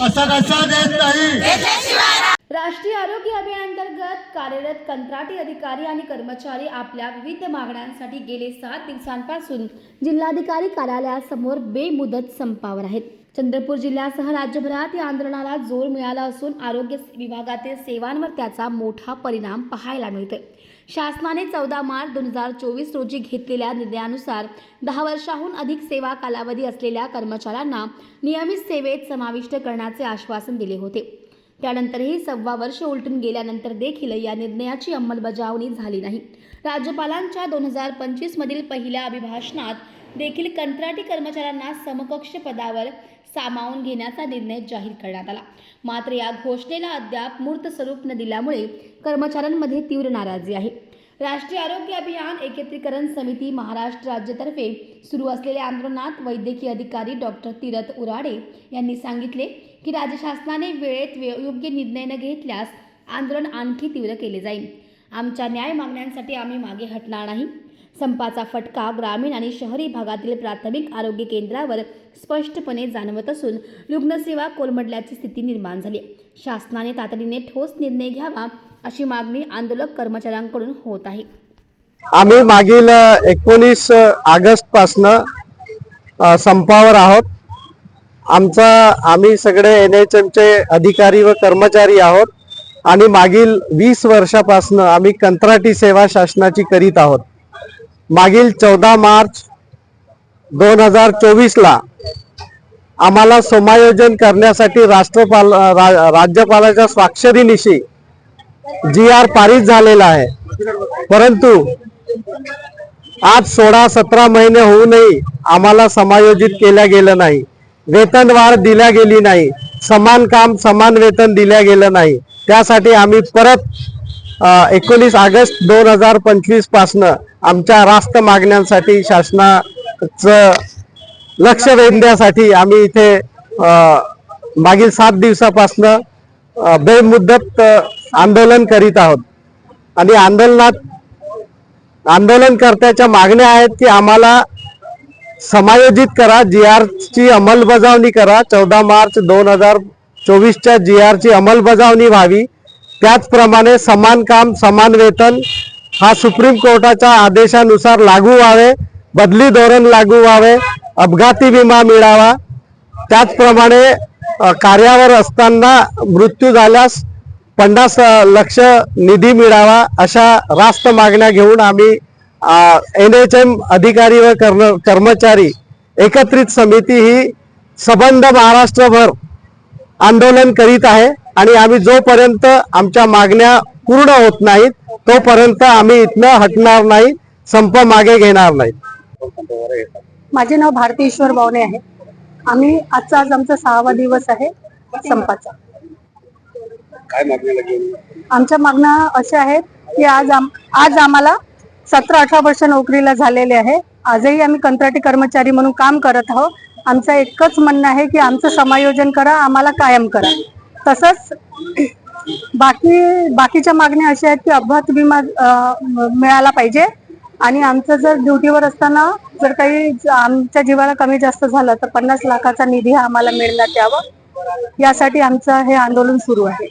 कसा देत नाही? राष्ट्रीय आरोग्य अभियानांतर्गत कार्यरत कंत्राटी अधिकारी आणि कर्मचारी आपल्या विविध मागण्यांसाठी गेले सात दिवसांपासून जिल्हाधिकारी कार्यालयासमोर बेमुदत संपावर आहेत. चंद्रपूर जिल्ह्यासह राज्यभरात या आंदोलनाला जोर मिळाला असून आरोग्य विभागातील सेवांवर त्याचा मोठा परिणाम पाहायला मिळतोय. शासनाने चौदा मार्च दोन हजार चोवीस रोजी घेतलेल्या निर्णयानुसार दहा वर्षाहून अधिक सेवा कालावधी असलेल्या कर्मचाऱ्यांना नियमित सेवेत समाविष्ट करण्याचे आश्वासन दिले होते. त्यानंतरही सव्वा वर्ष उलटून गेल्यानंतर देखील या निर्णयाची अंमलबजावणी झाली नाही. राज्यपालांच्या दोन हजार पंचवीसमधील पहिल्या अभिभाषणात देखील कंत्राटी कर्मचाऱ्यांना समकक्ष पदावर सामावून घेण्याचा निर्णय जाहीर करण्यात आला. मात्र या घोषणेला अद्याप मूर्त स्वरूप न दिल्यामुळे कर्मचाऱ्यांमध्ये तीव्र नाराजी आहे. राष्ट्रीय आरोग्य अभियान एकत्रीकरण समिती महाराष्ट्र राज्यातर्फे सुरू असलेल्या आंदोलनात वैद्यकीय अधिकारी डॉक्टर तीरथ उराडे यांनी सांगितले की राज्य शासनाने वेळेत वे- योग्य निर्णय न घेतल्यास आंदोलन आणखी तीव्र केले जाईल. आमच्या न्याय मागण्यांसाठी आम्ही मागे हटणार नाही. संपाचा फटका ग्रामीण आणि शहरी भागातील प्राथमिक आरोग्य केंद्रावर स्पष्टपणे जाणवत असून रुग्णसेवा कोलमडल्याची स्थिती निर्माण झाली शासनाने तातडीने ठोस निर्णय घ्यावा अशी मागणी आंदोलक कर्मचाऱ्यांकडून होत आहे. आम्ही मागील एकोणीस ऑगस्ट पासनं संपावर आहोत. आमचा आम्ही सगळे एन एच एमचे अधिकारी व कर्मचारी आहोत आणि मागील वीस वर्षापासनं आम्ही कंत्राटी सेवा शासनाची करीत आहोत. मागील चौदा मार्च दोन हजार चोवीसला आम्हाला समायोजन करण्यासाठी राष्ट्रपाल रा- राज्यपालाच्या स्वाक्षरीनिशी जी आर पारित झालेला आहे. परंतु आज सोळा सतरा महिने होऊनही आम्हाला समायोजित केल्या गेलं नाही. वेतन वाढ दिल्या गेली नाही. समान काम समान वेतन दिल्या गेलं नाही. त्यासाठी आम्ही परत एकोणीस ऑगस्ट दोन हजार पंचवीस पासनं आमच्या रास्त मागण्यांसाठी शासनाचं लक्ष वेधण्यासाठी आम्ही इथे मागील सात दिवसापासनं बेमुद्दत आंदोलन करीत आहोत. आणि आंदोलनात आंदोलनकर्त्याच्या मागण्या आहेत की आम्हाला समायोजित करा जी आरची अंमलबजावणी करा. चौदा मार्च दोन हजार चोवीसच्या जी आरची अंमलबजावणी व्हावी. त्याचप्रमाणे समान काम समान वेतन हा सुप्रीम कोर्टाच्या आदेशानुसार लागू व्हावे बदली धोरण लागू व्हावे अपघाती विमा मिळावा. त्याचप्रमाणे कार्यावर असताना मृत्यू झाल्यास पन्नास लक्ष निधी मिळावा अशा रास्त मागण्या घेऊन आम्ही एन एच एम अधिकारी व कर्म कर्मचारी एकत्रित समिती ही सबंध महाराष्ट्रभर आंदोलन करीत आहे आणि आम्ही जोपर्यंत आमच्या मागण्या पूर्ण होत नाहीत तोपर्यंत आम्ही इथनं हटणार नाही संप मागे घेणार नाही. माझे नाव भारती ईश्वर बावणे आहे. आम्ही आजचा आज आमचा सहावा दिवस आहे संपाचा. आमच्या मागण्या अशा आहेत की आज आम- आज आम्हाला सतरा अठरा वर्ष नोकरीला झालेले आहे. आजही आम्ही कंत्राटी कर्मचारी म्हणून काम करत आहोत. आमचं एकच म्हणणं आहे की आमचं समायोजन करा आम्हाला कायम करा. तसंच बाकी बाकीच्या मागण्या अशा आहेत की अपघात विमा मिळाला पाहिजे. आणि आमचं जर ड्युटीवर असताना जर काही आमच्या जीवाला कमी जास्त झालं तर पन्नास लाखाचा निधी हा आम्हाला मिळण्यात यावा. यासाठी आमचं हे आंदोलन सुरू आहे.